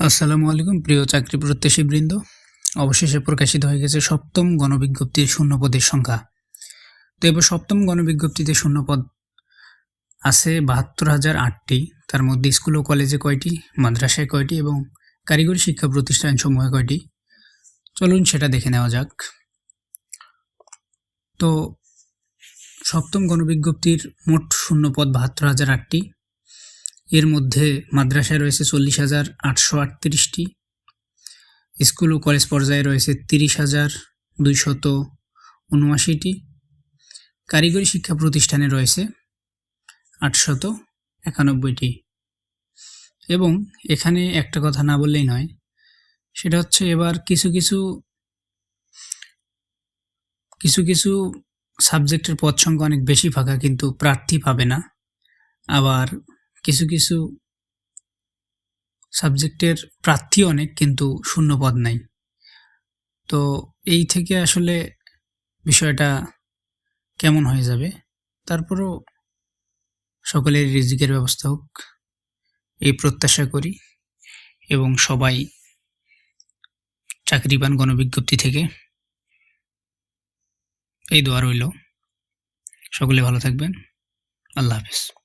আসসালামু আলাইকুম, প্রিয় চাকরি প্রত্যাশী বৃন্দ। অবশেষে প্রকাশিত হয়ে গেছে সপ্তম গণবিজ্ঞপ্তির শূন্যপদের সংখ্যা। তো এবার সপ্তম গণবিজ্ঞপ্তিতে শূন্যপদ আছে বাহাত্তর হাজার আটটি। তার মধ্যে স্কুল ও কলেজে কয়টি, মাদ্রাসায় কয়টি এবং কারিগরি শিক্ষা প্রতিষ্ঠান সমূহে কয়টি? চলুন সেটা দেখে নেওয়া যাক। তো সপ্তম গণবিজ্ঞপ্তির মোট শূন্যপদ বাহাত্তর হাজার আটটি। এর মধ্যে মাদ্রাসায় রয়েছে চল্লিশ হাজার আটশো আটত্রিশটি, স্কুল ও কলেজ পর্যায়ে রয়েছে তিরিশ হাজার দুইশত উনআশিটি, কারিগরি শিক্ষা প্রতিষ্ঠানে রয়েছে আটশত একানব্বইটি। এবং এখানে একটা কথা না বললেই নয়, সেটা হচ্ছে এবার কিছু কিছু কিছু কিছু সাবজেক্টের পদ সংখ্যা অনেক বেশি ফাঁকা, কিন্তু প্রার্থী পাবে না। আবার কিছু কিছু সাবজেক্টের প্রার্থী অনেক, কিন্তু শূন্য পদ নাই। তো এই থেকে আসলে বিষয়টা কেমন হয়ে যাবে? তারপরও সকলের রিজিকের ব্যবস্থা হোক, এই প্রত্যাশা করি এবং সবাই চাকরিবান গণবিজ্ঞপ্তি থেকে এই দোয়া রইল। সকলে ভালো থাকবেন। আল্লাহ হাফিজ।